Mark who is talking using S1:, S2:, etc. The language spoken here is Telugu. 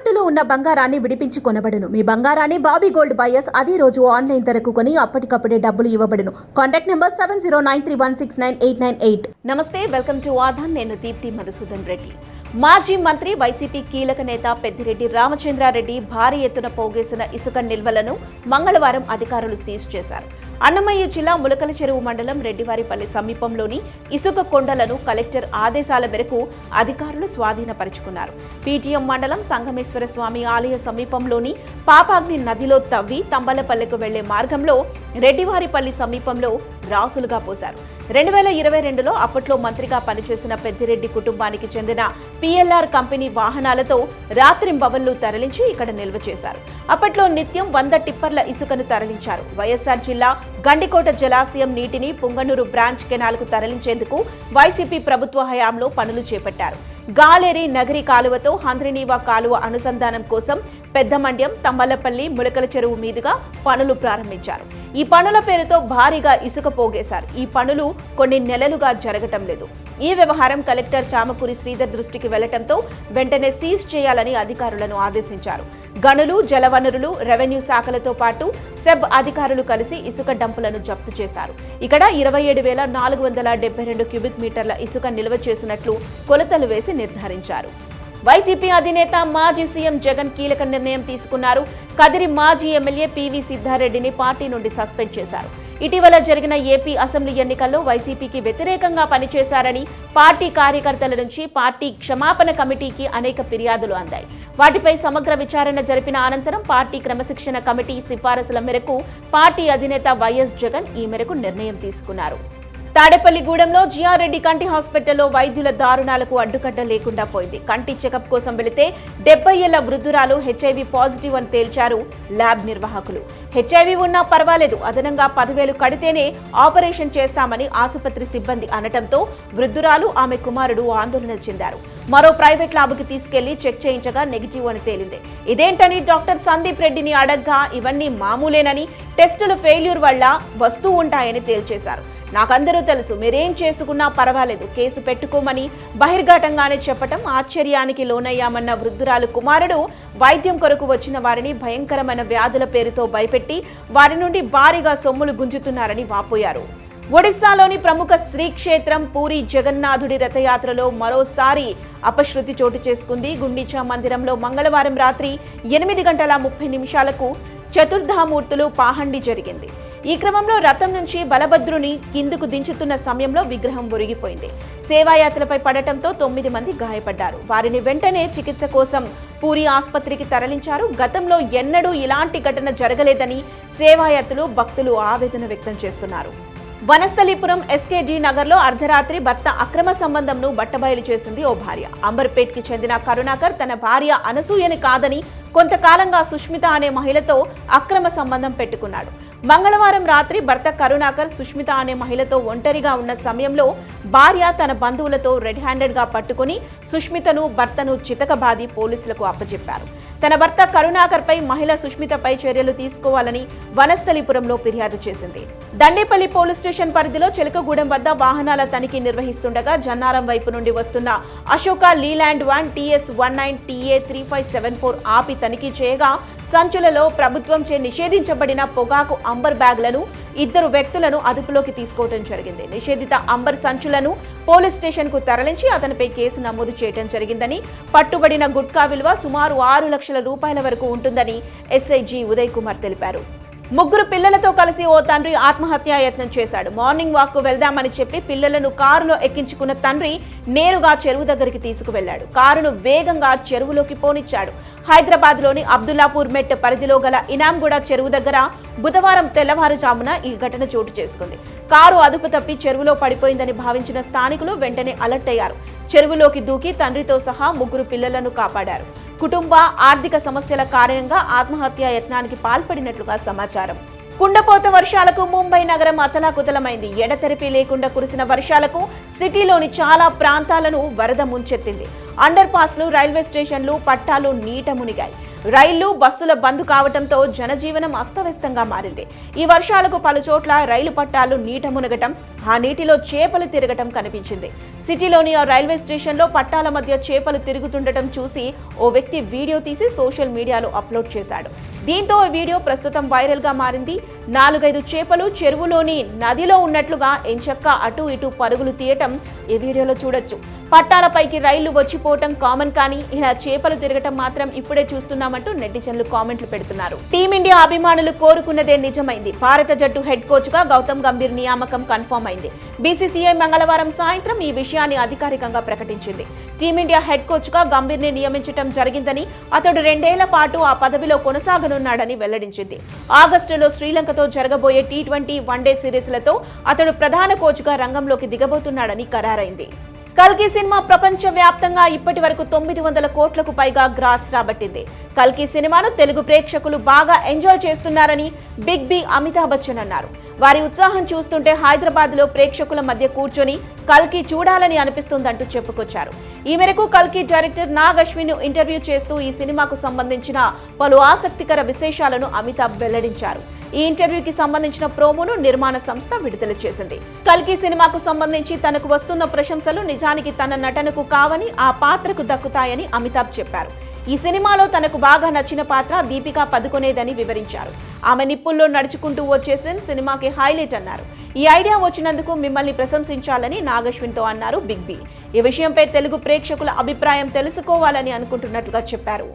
S1: తాకట్టులో ఉన్న బంగారాన్ని విడిపించి కొనబడును. మీ బంగారాన్ని బాబీ గోల్డ్ బయర్స్ అదే రోజు ఆన్లైన్ ధరకు కొని అప్పటికప్పుడే డబ్బులు ఇవ్వబడును. Contact number seven zero nine three one six nine eight nine eight.
S2: నమస్తే వెల్కమ్ టు ఆధాన్. నేను దీప్తి మధుసూదన్ రెడ్డి. మాజీ మంత్రి వైసీపీ కీలక నేత పెద్దిరెడ్డి రామచంద్రారెడ్డి భారీ ఎత్తున పోగేసిన ఇసుక నిల్వలను మంగళవారం అధికారులు సీజ్ చేశారు. అన్నమయ్య జిల్లా ములకల చెరువు మండలం రెడ్డివారిపల్లి సమీపంలోని ఇసుక కొండలను కలెక్టర్ ఆదేశాల మేరకు అధికారులు స్వాధీనపరుచుకున్నారు. పీటీఎం మండలం సంగమేశ్వర స్వామి ఆలయ సమీపంలోని పాపాగ్ని నదిలో తవ్వి తంబలపల్లెకు వెళ్ళే మార్గంలో రెడ్డివారిపల్లి సమీపంలో రాసులుగా పోశారు. రెండు వేల ఇరవై రెండులో అప్పట్లో మంత్రిగా పనిచేసిన పెద్దిరెడ్డి కుటుంబానికి చెందిన పిఎల్ఆర్ కంపెనీ వాహనాలతో రాత్రింబవళ్ళు తరలించి ఇక్కడ నిల్వ చేశారు. అప్పట్లో నిత్యం వంద టిప్పర్ల ఇసుకను తరలించారు. వైఎస్ఆర్ జిల్లా గండికోట జలాశయం నీటిని పుంగనూరు బ్రాంచ్ కెనాల్కు తరలించేందుకు వైసీపీ ప్రభుత్వ హయాంలో పనులు చేపట్టారు. గాలేరి నగరి కాలువతో హంద్రినీవా కాలువ అనుసంధానం కోసం పెద్దమండ్యం తమ్మలపల్లి ములకల చెరువు మీదుగా పనులు ప్రారంభించారు. ఈ పనుల పేరుతో భారీగా ఇసుక పోగేశారు. ఈ పనులు కొన్ని నెలలుగా జరగటం లేదు. ఈ వ్యవహారం కలెక్టర్ చామకూరి శ్రీధర్ దృష్టికి వెళ్ళటంతో వెంటనే సీజ్ చేయాలని అధికారులను ఆదేశించారు. గనులు జలవనరులు రెవెన్యూ శాఖలతో పాటు సెబ్ అధికారులు కలిసి ఇసుక డంపులను జప్తు చేశారు. ఇక్కడ ఇరవై ఏడు వేల నాలుగు వందల డెబ్బై రెండు క్యూబిక్ మీటర్ల ఇసుక నిల్వ చేసినట్లు కొలతలు వేసి నిర్ధారించారు. వైసీపీ అధినేత మాజీ సీఎం జగన్ కీలక నిర్ణయం తీసుకున్నారు. కదిరి మాజీ ఎమ్మెల్యే పివి సిద్ధారెడ్డిని పార్టీ నుండి సస్పెండ్ చేశారు. ఇటీవల జరిగిన ఏపీ అసెంబ్లీ ఎన్నికల్లో వైసీపీకి వ్యతిరేకంగా పనిచేశారని పార్టీ కార్యకర్తల నుంచి పార్టీ క్షమాపణ కమిటీకి అనేక ఫిర్యాదులు అందాయి. వాటిపై సమగ్ర విచారణ జరిపిన అనంతరం పార్టీ క్రమశిక్షణ కమిటీ సిఫారసుల మేరకు పార్టీ అధినేత వైఎస్ జగన్ ఈ మేరకు నిర్ణయం తీసుకున్నారు. తాడేపల్లిగూడెంలో జిఆర్రెడ్డి కంటి హాస్పిటల్లో వైద్యుల దారుణాలకు అడ్డుకట్ట లేకుండా పోయింది. కంటి చెకప్ కోసం వెళితే డెబ్బై ఏళ్ళ వృద్ధురాలు హెచ్ఐవి పాజిటివ్ అని తేల్చారు ల్యాబ్ నిర్వాహకులు. హెచ్ఐవి ఉన్నా పర్వాలేదు అదనంగా పదివేలు కడితేనే ఆపరేషన్ చేస్తామని ఆసుపత్రి సిబ్బంది అనటంతో వృద్ధురాలు ఆమె కుమారుడు ఆందోళన చెందారు. మరో ప్రైవేట్ ల్యాబ్కి తీసుకెళ్ళి చెక్ చేయించగా నెగిటివ్ అని తేలింది. ఇదేంటని డాక్టర్ సందీప్ రెడ్డిని అడగ్గా ఇవన్నీ మామూలేనని టెస్టులు ఫెయిల్యూర్ వల్ల వస్తూ ఉంటాయని తేల్చేశారు. నాకందరూ తెలుసు. మీరేం చేసుకున్నా పర్వాలేదు. కేసు పెట్టుకోమని బహిర్ఘాటంగానే చెప్పటం ఆశ్చర్యానికి లోనయ్యామన్న వృద్ధురాలు కుమారుడు వైద్యం కొరకు వచ్చిన వారిని భయంకరమైన వ్యాధుల పేరుతో భయపెట్టి వారి నుండి భారీగా సొమ్ములు గుంజుతున్నారని వాపోయారు. ఒడిశాలోని ప్రముఖ శ్రీక్షేత్రం పూరి జగన్నాథుడి రథయాత్రలో మరోసారి అపశృతి చోటు చేసుకుంది. గుండీచా మందిరంలో మంగళవారం రాత్రి ఎనిమిది గంటల ముప్పై నిమిషాలకు చతుర్ధామూర్తులు పాహండి జరిగింది. ఈ క్రమంలో రథం నుంచి బలభద్రుని కిందుకు దించుతున్న సమయంలో విగ్రహం ఒరిగిపోయింది. సేవాయాత్రలపై పడటంతో తొమ్మిది మంది గాయపడ్డారు. వారిని వెంటనే చికిత్స కోసం పూరి ఆసుపత్రికి తరలించారు. గతంలో ఎన్నడూ ఇలాంటి ఘటన జరగలేదని సేవాయాత్రులు భక్తులు ఆవేదన వ్యక్తం చేస్తున్నారు. వనస్థలీపురం ఎస్కేజీ నగర్లో అర్ధరాత్రి భర్త అక్రమ సంబంధంను బట్టబయలు చేసింది ఓ భార్య. అంబర్పేట్కి చెందిన కరుణాకర్ తన భార్య అనసూయని కాదని కొంతకాలంగా సుష్మిత అనే మహిళతో అక్రమ సంబంధం పెట్టుకున్నాడు. మంగళవారం రాత్రి భర్త కరుణాకర్ సుష్మిత అనే మహిళతో ఒంటరిగా ఉన్న సమయంలో భార్య తన బంధువులతో రెడ్ హ్యాండెడ్గా పట్టుకుని సుష్మితను భర్తను చితకబాది పోలీసులకు అప్పచెప్పారు తన భర్త కరుణాకర్ పై మహిళ సుష్మితపై చర్యలు తీసుకోవాలని వనస్థలిపురంలో ఫిర్యాదు చేసింది. దండేపల్లి పోలీస్ స్టేషన్ పరిధిలో చిలకగూడెం వద్ద వాహనాల తనిఖీ నిర్వహిస్తుండగా జన్నారం వైపు నుండి వస్తున్న Ashok Leyland one TS one nine TA three five seven four ఆపి తనిఖీ చేయగా సంచులలో ప్రభుత్వంచే నిషేధించబడిన పొగాకు అంబర్ బ్యాగ్లను ఇద్దరు వ్యక్తులను అదుపులోకి తీసుకోవడం జరిగింది. నిషేధిత అంబర్ సంచులను పోలీస్ స్టేషన్కు తరలించి అతనిపై కేసు నమోదు చేయడం జరిగిందని పట్టుబడిన గుట్కా విలువ సుమారు ఆరు లక్షల రూపాయల వరకు ఉంటుందని ఎస్ఐజీ ఉదయ్ కుమార్ తెలిపారు. ముగ్గురు పిల్లలతో కలిసి ఓ తండ్రి ఆత్మహత్యాయత్నం చేశాడు. మార్నింగ్ వాక్కు వెళ్దామని చెప్పి పిల్లలను కారులో ఎక్కించుకున్న తండ్రి నేరుగా చెరువు దగ్గరికి తీసుకువెళ్ళాడు కారును వేగంగా చెరువులోకి పోనిచ్చాడు. హైదరాబాద్లోని అబ్దుల్లాపూర్ మెట్ పరిధిలో గల ఇనాంగూడ చెరువు దగ్గర బుధవారం తెల్లవారుజామున ఈ ఘటన చోటు చేసుకుంది. కారు అదుపు తప్పి చెరువులో పడిపోయిందని భావించిన స్థానికులు వెంటనే అలర్ట్ అయ్యారు. చెరువులోకి దూకి తండ్రితో సహా ముగ్గురు పిల్లలను కాపాడారు. కుటుంబ ఆర్థిక సమస్యల కారణంగా ఆత్మహత్యా యత్నానికి పాల్పడినట్లుగా సమాచారం. కుండపోత వర్షాలకు ముంబై నగరం అతలాకుతలమైంది. ఎడతెరిపి లేకుండా కురిసిన వర్షాలకు సిటీలోని చాలా ప్రాంతాలను వరద ముంచెత్తింది. అండర్ పాస్లు రైల్వే స్టేషన్లు పట్టాలు నీట మునిగాయి. రైళ్ళు బస్సుల బంద్ కావడంతో జనజీవనం అస్తవ్యస్తంగా మారింది. ఈ వర్షాలకు పలు చోట్ల రైలు పట్టాలు నీట మునగటం ఆ నీటిలో చేపలు తిరగటం కనిపించింది. సిటీలోని ఆ రైల్వే స్టేషన్లో పట్టాల మధ్య చేపలు తిరుగుతుండటం చూసి ఓ వ్యక్తి వీడియో తీసి సోషల్ మీడియాలో అప్లోడ్ చేశాడు. దీంతో ఈ వీడియో ప్రస్తుతం వైరల్గా మారింది. నాలుగైదు చేపలు చెరువులోని నదిలో ఉన్నట్లుగా ఎంచక్క అటు ఇటు పరుగులు తీయటం ఈ వీడియోలో చూడొచ్చు. పట్టాలపైకి రైళ్ళు వచ్చిపోవటం కామన్ కానీ ఇలా చేపలు తిరగటం మాత్రం ఇప్పుడే చూస్తున్నామంటూ నెటిజన్లు కామెంట్లు పెడుతున్నారు. టీమిండియా అభిమానులు కోరుకున్నదే నిజమైంది. భారత జట్టు హెడ్ కోచ్గా గౌతమ్ గంభీర్ నియామకం కన్ఫర్మ్ అయింది. బీసీసీఐ మంగళవారం సాయంత్రం ఈ విషయాన్ని అధికారికంగా ప్రకటించింది. టీమిండియా హెడ్ కోచ్గా గంభీర్ నియమించడం జరిగిందని అతడు రెండేళ్ళ పాటు ఆ పదవిలో కొనసాగనున్నాడని వెల్లడించింది. ఆగస్టులో శ్రీలంకతో జరగబోయే టీ ట్వంటీ వన్డే సిరీస్లతో అతడు ప్రధాన కోచ్గా రంగంలోకి దిగబోతున్నాడని ఖరారైంది. కల్కి సినిమా ప్రపంచ వ్యాప్తంగా ఇప్పటి వరకు తొమ్మిది వందల కోట్లకు పైగా గ్రాస్ రాబట్టింది. కల్కి సినిమాను తెలుగు ప్రేక్షకులు బాగా ఎంజాయ్ చేస్తున్నారని బిగ్ బి అమితాబ్ బచ్చన్ అన్నారు. వారి ఉత్సాహం చూస్తుంటే హైదరాబాద్లో ప్రేక్షకుల మధ్య కూర్చొని కల్కి చూడాలని అనిపిస్తుందంటూ చెప్పుకొచ్చారు. ఈ మేరకు కల్కి డైరెక్టర్ నాగ్ అశ్విన్ ఇంటర్వ్యూ చేస్తూ ఈ సినిమాకు సంబంధించిన పలు ఆసక్తికర విశేషాలను అమితాబ్ వెల్లడించారు. ఈ ఇంటర్వ్యూకి సంబంధించిన ప్రోమోను నిర్మాణ సంస్థ విడుదల చేసింది. కల్కి సినిమాకు సంబంధించి తనకు వస్తున్న ప్రశంసలు నిజానికి తన నటనకు కావని ఆ పాత్రకు దక్కుతాయని అమితాబ్ చెప్పారు. ఈ సినిమాలో తనకు బాగా నచ్చిన పాత్ర దీపికా పదుకొనేదని వివరించారు. ఆమె నిప్పుల్లో నడుచుకుంటూ వచ్చే సీన్ సినిమాకి హైలైట్ అన్నారు. ఈ ఐడియా వచ్చినందుకు మిమ్మల్ని ప్రశంసించాలని నాగశ్విన్తో అన్నారు బిగ్ బి. ఈ విషయంపై తెలుగు ప్రేక్షకుల అభిప్రాయం తెలుసుకోవాలని అనుకుంటున్నట్లుగా చెప్పారు.